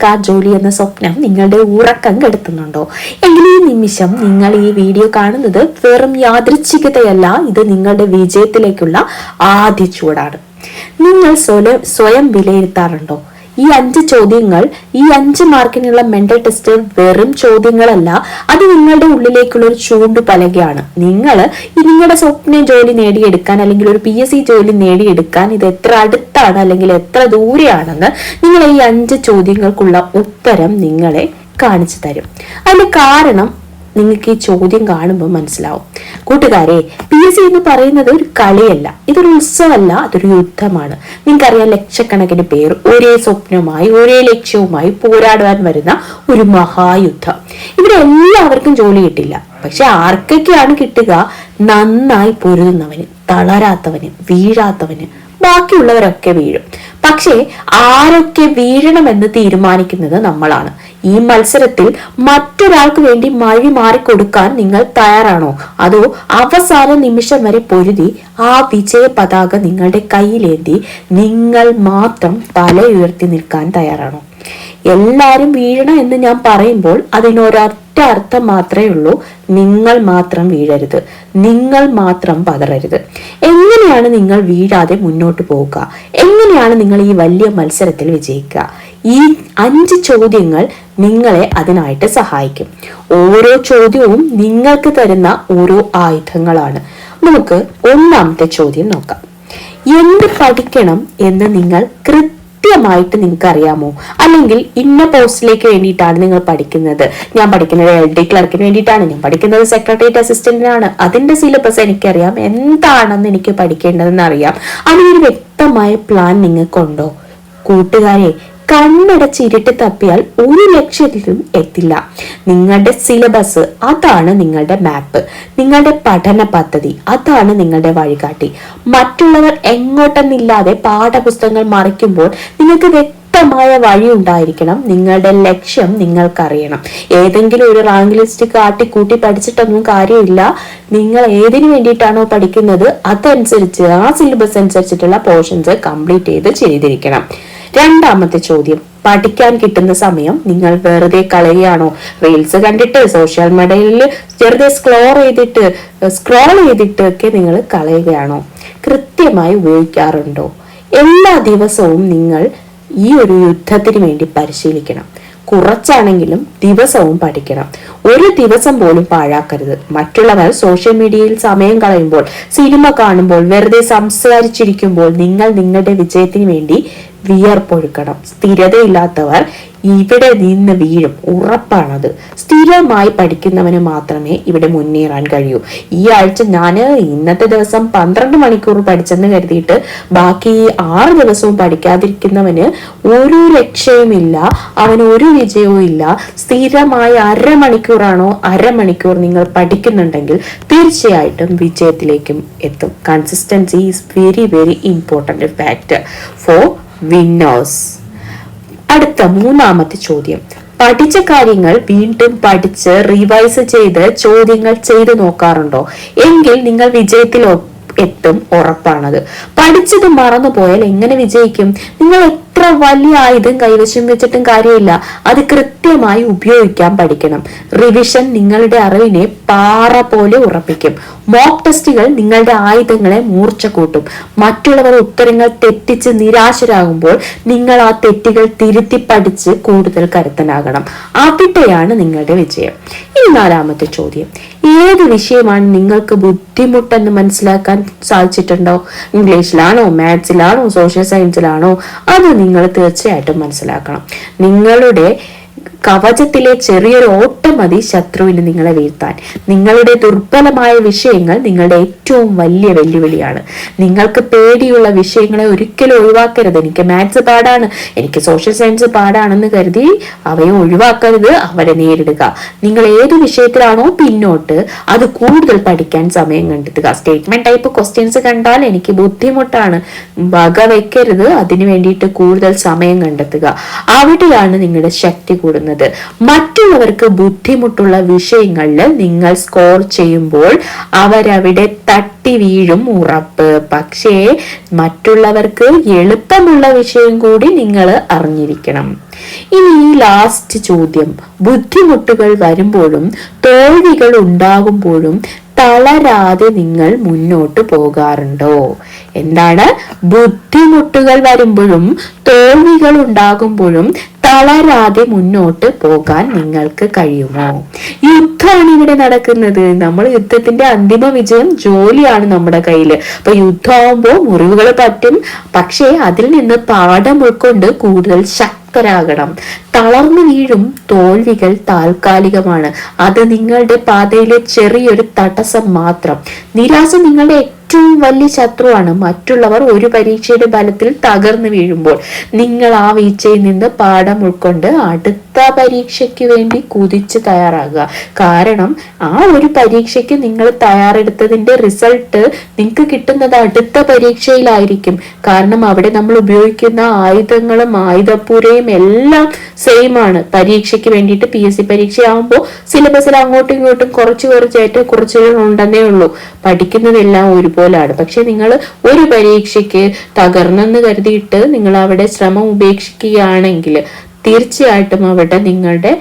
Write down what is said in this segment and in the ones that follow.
സർക്കാർ ജോലി എന്ന സ്വപ്നം നിങ്ങളുടെ ഉറക്കം കെടുത്തുന്നുണ്ടോ? എങ്കിൽ ഈ നിമിഷം നിങ്ങൾ ഈ വീഡിയോ കാണുന്നത് വെറും യാദൃച്ഛികതയല്ല ഇത് നിങ്ങളുടെ വിജയത്തിലേക്കുള്ള ആദ്യ ചൂടാണ്. നിങ്ങൾ സ്വയം സ്വയം വിലയിരുത്താറുണ്ടോ? ഈ അഞ്ച് ചോദ്യങ്ങൾ ഈ അഞ്ച് മാർക്കിനുള്ള മെന്റൽ ടെസ്റ്റ് വെറും ചോദ്യങ്ങളല്ല അത് നിങ്ങളുടെ ഉള്ളിലേക്കുള്ള ഒരു ചൂണ്ടു പലകയാണ്. നിങ്ങൾ നിങ്ങളുടെ സ്വപ്ന ജോലി നേടിയെടുക്കാൻ അല്ലെങ്കിൽ ഒരു പി എസ് സി ജോലി നേടിയെടുക്കാൻ ഇത് എത്ര അടുത്താണ് അല്ലെങ്കിൽ എത്ര ദൂരെയാണെന്ന് നിങ്ങൾ ഈ അഞ്ച് ചോദ്യങ്ങൾക്കുള്ള ഉത്തരം നിങ്ങളെ കാണിച്ചു തരും. അതിന് കാരണം നിങ്ങൾക്ക് ഈ ചോദ്യം കാണുമ്പോൾ മനസ്സിലാവും. കൂട്ടുകാരെ പി എസ് സി എന്ന് പറയുന്നത് ഒരു കളിയല്ല. ഇതൊരു ഉത്സവമല്ല അതൊരു യുദ്ധമാണ്. നിങ്ങൾക്കറിയാം ലക്ഷക്കണക്കിന് പേർ ഒരേ സ്വപ്നവുമായി ഒരേ ലക്ഷ്യവുമായി പോരാടുവാൻ വരുന്ന ഒരു മഹായുദ്ധം. ഇവിടെ എല്ലാവർക്കും ജോലി കിട്ടില്ല. പക്ഷെ ആർക്കൊക്കെയാണ് കിട്ടുക? നന്നായി പൊരുതുന്നവന് തളരാത്തവന് വീഴാത്തവന് ബാക്കിയുള്ളവരൊക്കെ വീഴും. പക്ഷേ ആരൊക്കെ വീഴണമെന്ന് തീരുമാനിക്കുന്നത് നമ്മളാണ്. ഈ മത്സരത്തിൽ മറ്റൊരാൾക്ക് വേണ്ടി മഴി മാറിക്കൊടുക്കാൻ നിങ്ങൾ തയ്യാറാണോ? അതോ അവസാന നിമിഷം വരെ പൊരുതി ആ വിജയ പതാക നിങ്ങളുടെ കയ്യിലേന്തി നിങ്ങൾ മാത്രം തല ഉയർത്തി നിൽക്കാൻ തയ്യാറാണോ? എല്ലാരും വീഴണം എന്ന് ഞാൻ പറയുമ്പോൾ അതിനൊരൊറ്റ അർത്ഥം മാത്രമേ ഉള്ളൂ നിങ്ങൾ മാത്രം വീഴരുത് നിങ്ങൾ മാത്രം പതറരുത്. എങ്ങനെയാണ് നിങ്ങൾ വീഴാതെ മുന്നോട്ട് പോവുക എങ്ങനെയാണ് നിങ്ങൾ ഈ വലിയ മത്സരത്തിൽ വിജയിക്കുക? ഈ അഞ്ച് ചോദ്യങ്ങൾ നിങ്ങളെ അതിനായിട്ട് സഹായിക്കും. ഓരോ ചോദ്യവും നിങ്ങൾക്ക് തരുന്ന ഓരോ ആയുധങ്ങളാണ്. നമുക്ക് ഒന്നാമത്തെ ചോദ്യം നോക്കാം. എന്ത് പഠിക്കണം എന്ന് നിങ്ങൾ കൃത്യമായിട്ട് നിങ്ങൾക്ക് അറിയാമോ അല്ലെങ്കിൽ ഇന്ന പോസ്റ്റിലേക്ക് വേണ്ടിയിട്ടാണ് നിങ്ങൾ പഠിക്കുന്നത്. ഞാൻ പഠിക്കുന്നത് എൽ ഡി ക്ലർക്കിന് വേണ്ടിയിട്ടാണ്. ഞാൻ പഠിക്കുന്നത് സെക്രട്ടേറിയറ്റ് അസിസ്റ്റന്റിനാണ് അതിന്റെ സിലബസ് എനിക്കറിയാം. എന്താണെന്ന് എനിക്ക് പഠിക്കേണ്ടതെന്ന് അറിയാം. അതിനൊരു വ്യക്തമായ പ്ലാൻ നിങ്ങൾക്കുണ്ടോ? കൂട്ടുകാരെ കണ്ണടച്ച് ഇരുട്ട് തപ്പിയാൽ ഒരു ലക്ഷ്യത്തിലും എത്തില്ല. നിങ്ങളുടെ സിലബസ് അതാണ് നിങ്ങളുടെ മാപ്പ് നിങ്ങളുടെ പഠന പദ്ധതി അതാണ് നിങ്ങളുടെ വഴികാട്ടി. മറ്റുള്ളവർ എങ്ങോട്ടെന്നില്ലാതെ പാഠപുസ്തകങ്ങൾ മറിക്കുമ്പോൾ നിങ്ങൾക്ക് വ്യക്തമായ വഴി ഉണ്ടായിരിക്കണം. നിങ്ങളുടെ ലക്ഷ്യം നിങ്ങൾക്കറിയണം. ഏതെങ്കിലും ഒരു റാങ്ക് ലിസ്റ്റ് കാട്ടി കാട്ടിക്കൂട്ടി പഠിച്ചിട്ടൊന്നും കാര്യമില്ല. നിങ്ങൾ ഏതിനു വേണ്ടിയിട്ടാണോ പഠിക്കുന്നത്? അതനുസരിച്ച് ആ സിലബസ് അനുസരിച്ചിട്ടുള്ള പോർഷൻസ് കംപ്ലീറ്റ് ചെയ്ത് ചെയ്തിരിക്കണം. രണ്ടാമത്തെ ചോദ്യം. പഠിക്കാൻ കിട്ടുന്ന സമയം നിങ്ങൾ വെറുതെ കളയുകയാണോ? റീൽസ് കണ്ടിട്ട് സോഷ്യൽ മീഡിയയിൽ വെറുതെ സ്ക്രോൾ ചെയ്തിട്ട് സ്ക്രോൾ ചെയ്തിട്ട് ഒക്കെ നിങ്ങൾ കളയുകയാണോ? കൃത്യമായി ഉപയോഗിക്കാറുണ്ടോ? എല്ലാ ദിവസവും നിങ്ങൾ ഈ ഒരു യുദ്ധത്തിന് വേണ്ടി പരിശീലിക്കണം. കുറച്ചാണെങ്കിലും ദിവസവും പഠിക്കണം. ഒരു ദിവസം പോലും പാഴാക്കരുത്. മറ്റുള്ളവർ സോഷ്യൽ മീഡിയയിൽ സമയം കളയുമ്പോൾ സിനിമ കാണുമ്പോൾ വെറുതെ സംസാരിച്ചിരിക്കുമ്പോൾ നിങ്ങൾ നിങ്ങളുടെ വിജയത്തിന് വേണ്ടി വിയർപ്പൊഴുക്കണം സ്ഥിരതയില്ലാത്തവർ ഇവിടെ നിന്ന് വീഴും. ഉറപ്പാണത്. സ്ഥിരമായി പഠിക്കുന്നവന് മാത്രമേ ഇവിടെ മുന്നേറാൻ കഴിയൂ. ഈ ആഴ്ച ഞാൻ ഇന്നത്തെ ദിവസം പന്ത്രണ്ട് മണിക്കൂർ പഠിച്ചെന്ന് കരുതിയിട്ട് ബാക്കി ആറ് ദിവസവും പഠിക്കാതിരിക്കുന്നവന് ഒരു രക്ഷയുമില്ല അവന് ഒരു വിജയവും ഇല്ല. സ്ഥിരമായി അരമണിക്കൂറാണോ അരമണിക്കൂർ നിങ്ങൾ പഠിക്കുന്നുണ്ടെങ്കിൽ തീർച്ചയായിട്ടും വിജയത്തിലേക്കും എത്തും. Consistency is very very important factor for winners അടുത്ത മൂന്നാമത്തെ ചോദ്യം. പഠിച്ച കാര്യങ്ങൾ വീണ്ടും പഠിച്ച് റിവൈസ് ചെയ്ത് ചോദ്യങ്ങൾ ചെയ്തു നോക്കാറുണ്ടോ? എങ്കിൽ നിങ്ങൾ വിജയത്തിൽ എത്തും ഉറപ്പാണത്. പഠിച്ചത് മറന്നുപോയാൽ എങ്ങനെ വിജയിക്കും? നിങ്ങൾ എത്ര വലിയ ആയുധം കൈവശം വെച്ചിട്ടും കാര്യമില്ല. അത് കൃത്യമായി ഉപയോഗിക്കാൻ പഠിക്കണം. റിവിഷൻ നിങ്ങളുടെ അറിവിനെ പാറ പോലെ ഉറപ്പിക്കും. മോക്ക് ടെസ്റ്റുകൾ നിങ്ങളുടെ ആയുധങ്ങളെ മൂർച്ച കൂട്ടും. മറ്റുള്ളവർ ഉത്തരങ്ങൾ തെറ്റിച്ച് നിരാശരാകുമ്പോൾ നിങ്ങൾ ആ തെറ്റുകൾ തിരുത്തി പഠിച്ച് കൂടുതൽ കരുത്തനാകണം. അവിടെയാണ് നിങ്ങളുടെ വിജയം. ഇനി നാലാമത്തെ ചോദ്യം. ഏത് വിഷയമാണ് നിങ്ങൾക്ക് ബുദ്ധിമുട്ടെന്ന് മനസ്സിലാക്കാൻ സാധിച്ചിട്ടുണ്ടോ? ഇംഗ്ലീഷിലാണോ മാത്സിലാണോ സോഷ്യൽ സയൻസിലാണോ? അത് നിങ്ങൾ തീർച്ചയായിട്ടും മനസ്സിലാക്കണം. നിങ്ങളുടെ കവചത്തിലെ ചെറിയൊരു ഓട്ടം മതി ശത്രുവിന് നിങ്ങളെ വീഴ്ത്താൻ. നിങ്ങളുടെ ദുർബലമായ വിഷയങ്ങൾ നിങ്ങളുടെ ഏറ്റവും വലിയ വെല്ലുവിളിയാണ്. നിങ്ങൾക്ക് പേടിയുള്ള വിഷയങ്ങളെ ഒരിക്കലും ഒഴിവാക്കരുത്. എനിക്ക് മാത്സ് പാടാണ്. എനിക്ക് സോഷ്യൽ സയൻസ് പാടാണെന്ന് കരുതി അവയെ ഒഴിവാക്കരുത്. അവരെ നേരിടുക. നിങ്ങൾ ഏത് വിഷയത്തിലാണോ പിന്നോട്ട് അത് കൂടുതൽ പഠിക്കാൻ സമയം കണ്ടെത്തുക. സ്റ്റേറ്റ്മെന്റ് ടൈപ്പ് ക്വസ്റ്റ്യൻസ് കണ്ടാൽ എനിക്ക് ബുദ്ധിമുട്ടാണ്. വക വെക്കരുത്. അതിനു വേണ്ടിയിട്ട് കൂടുതൽ സമയം കണ്ടെത്തുക. അവിടെയാണ് നിങ്ങളുടെ ശക്തി കൂടുന്നത്. പറയുന്നത്. മറ്റുള്ളവർക്ക് ബുദ്ധിമുട്ടുള്ള വിഷയങ്ങളിൽ നിങ്ങൾ സ്കോർ ചെയ്യുമ്പോൾ അവരവിടെ തട്ടി വീഴും ഉറപ്പ്. പക്ഷേ മറ്റുള്ളവർക്ക് എളുപ്പമുള്ള വിഷയം കൂടി നിങ്ങൾ അറിഞ്ഞിരിക്കണം. ഇനി ഈ ലാസ്റ്റ് ചോദ്യം. ബുദ്ധിമുട്ടുകൾ വരുമ്പോഴും തോൽവികൾ ഉണ്ടാകുമ്പോഴും തളരാതെ നിങ്ങൾ മുന്നോട്ട് പോകാറുണ്ടോ? എന്താണ്? ബുദ്ധിമുട്ടുകൾ വരുമ്പോഴും തോൽവികൾ ഉണ്ടാകുമ്പോഴും തളരാതെ മുന്നോട്ട് പോകാൻ നിങ്ങൾക്ക് കഴിയുമോ? യുദ്ധമാണ് ഇവിടെ നടക്കുന്നത്. നമ്മൾ യുദ്ധത്തിന്റെ അന്തിമ വിജയം ജോലിയാണ് നമ്മുടെ കയ്യിൽ അപ്പൊ യുദ്ധമാകുമ്പോൾ മുറിവുകൾ പറ്റും. പക്ഷേ അതിൽ നിന്ന് പാഠം ഉൾക്കൊണ്ട് കൂടുതൽ ശക്തരാകണം. തളർന്നു വീഴും തോൽവികൾ താൽക്കാലികമാണ്. അത് നിങ്ങളുടെ പാതയിലെ ചെറിയൊരു തടസ്സം മാത്രം. നിരാശ നിങ്ങളുടെ ഏറ്റവും വലിയ ശത്രുവാണ് മറ്റുള്ളവർ ഒരു പരീക്ഷയുടെ ബലത്തിൽ തകർന്നു വീഴുമ്പോൾ. നിങ്ങൾ ആ വീഴ്ചയിൽ നിന്ന് പാഠം ഉൾക്കൊണ്ട് അടുത്ത പരീക്ഷയ്ക്ക് വേണ്ടി കുതിച്ച് തയ്യാറാകുക. കാരണം ആ ഒരു പരീക്ഷയ്ക്ക് നിങ്ങൾ തയ്യാറെടുത്തതിന്റെ റിസൾട്ട് നിങ്ങൾക്ക് കിട്ടുന്നത് അടുത്ത പരീക്ഷയിലായിരിക്കും. കാരണം അവിടെ നമ്മൾ ഉപയോഗിക്കുന്ന ആയുധങ്ങളും ആയുധപ്പുരയും എല്ലാം സെയിം ആണ്. പരീക്ഷയ്ക്ക് വേണ്ടിയിട്ട് പി എസ് സി പരീക്ഷയാകുമ്പോൾ സിലബസിൽ അങ്ങോട്ടും ഇങ്ങോട്ടും കുറച്ച് കുറച്ച് ഏറ്റക്കുറച്ചുകൾ ഉണ്ടെന്നേ ഉള്ളൂ. പഠിക്കുന്നതെല്ലാം ഒരുപോലാണ് പക്ഷെ നിങ്ങൾ ഒരു പരീക്ഷയ്ക്ക് തകർന്നെന്ന് കരുതിയിട്ട് നിങ്ങൾ അവിടെ ശ്രമം ഉപേക്ഷിക്കുകയാണെങ്കിൽ തീർച്ചയായിട്ടും അവിടെ നിങ്ങളുടെ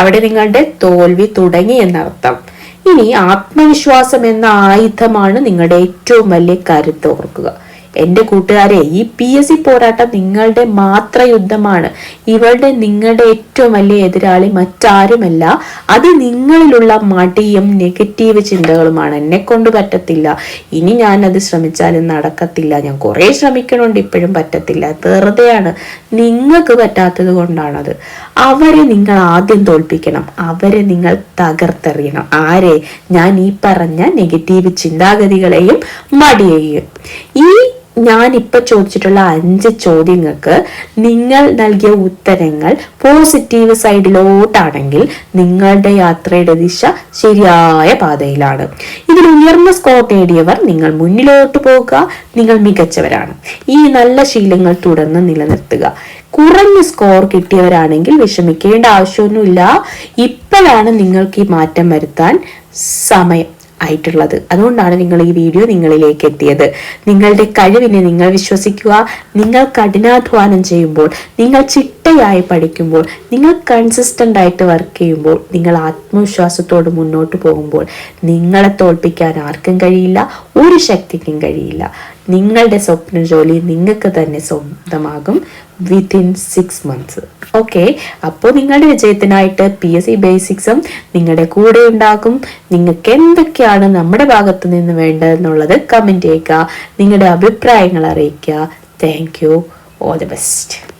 അവിടെ നിങ്ങളുടെ തോൽവി തുടങ്ങി എന്നർത്ഥം. ഇനി ആത്മവിശ്വാസം എന്ന ആയുധമാണ് നിങ്ങളുടെ ഏറ്റവും വലിയ കരുത്ത് ഓർക്കുക. എന്റെ കൂട്ടുകാരെ ഈ പി എസ് സി പോരാട്ടം നിങ്ങളുടെ മാത്ര യുദ്ധമാണ്. ഇവളുടെ നിങ്ങളുടെ ഏറ്റവും വലിയ എതിരാളി മറ്റാരുമല്ല. അത് നിങ്ങളിലുള്ള മടിയും നെഗറ്റീവ് ചിന്തകളുമാണ്. എന്നെ കൊണ്ട് പറ്റത്തില്ല. ഇനി ഞാൻ അത് ശ്രമിച്ചാലും നടക്കത്തില്ല. ഞാൻ കുറേ ശ്രമിക്കണുണ്ട്. ഇപ്പോഴും പറ്റത്തില്ല. വെറുതെയാണ്. നിങ്ങൾക്ക് പറ്റാത്തത് കൊണ്ടാണത്. അവരെ നിങ്ങൾ ആദ്യം തോൽപ്പിക്കണം. അവരെ നിങ്ങൾ തകർത്തെറിയണം. ആരെ? ഞാൻ ഈ പറഞ്ഞ നെഗറ്റീവ് ചിന്താഗതികളെയും മടിയെയും. ഈ ഇപ്പൊ ചോദിച്ചിട്ടുള്ള അഞ്ച് ചോദ്യങ്ങൾക്ക് നിങ്ങൾ നൽകിയ ഉത്തരങ്ങൾ പോസിറ്റീവ് സൈഡിലോട്ടാണെങ്കിൽ നിങ്ങളുടെ യാത്രയുടെ ദിശ ശരിയായ പാതയിലാണ്. ഇതിൽ ഉയർന്ന സ്കോർ നേടിയവർ നിങ്ങൾ മുന്നിലോട്ട് പോകുക നിങ്ങൾ മികച്ചവരാണ്. ഈ നല്ല ശീലങ്ങൾ തുടർന്ന് നിലനിർത്തുക. കുറഞ്ഞ സ്കോർ കിട്ടിയവരാണെങ്കിൽ വിഷമിക്കേണ്ട ആവശ്യമൊന്നുമില്ല. ഇപ്പോഴാണ് നിങ്ങൾക്ക് ഈ മാറ്റം വരുത്താൻ സമയം. ആയിട്ടുള്ളത്. അതുകൊണ്ടാണ് നിങ്ങൾ ഈ വീഡിയോ നിങ്ങളിലേക്ക് എത്തിയത്. നിങ്ങളുടെ കഴിവിനെ നിങ്ങൾ വിശ്വസിക്കുക. നിങ്ങൾ കഠിനാധ്വാനം ചെയ്യുമ്പോൾ നിങ്ങൾ ചിട്ടയായി പഠിക്കുമ്പോൾ നിങ്ങൾ കൺസിസ്റ്റന്റ് ആയിട്ട് വർക്ക് ചെയ്യുമ്പോൾ നിങ്ങൾ ആത്മവിശ്വാസത്തോട് മുന്നോട്ട് പോകുമ്പോൾ നിങ്ങളെ തോൽപ്പിക്കാൻ ആർക്കും കഴിയില്ല ഒരു ശക്തിക്കും കഴിയില്ല. നിങ്ങളുടെ സ്വപ്ന ജോലി നിങ്ങൾക്ക് തന്നെ സ്വന്തമാകും. വിത്തിൻ സിക്സ് മന്ത്സ് ഓക്കെ അപ്പോൾ നിങ്ങളുടെ വിജയത്തിനായിട്ട് പി എസ് സി ബേസിക്സും നിങ്ങളുടെ കൂടെ ഉണ്ടാകും. നിങ്ങൾക്ക് എന്തൊക്കെയാണ് നമ്മുടെ ഭാഗത്ത് നിന്ന് വേണ്ടതെന്നുള്ളത് കമന്റ് ചെയ്യുക. നിങ്ങളുടെ അഭിപ്രായങ്ങൾ അറിയിക്കുക. Thank you all the best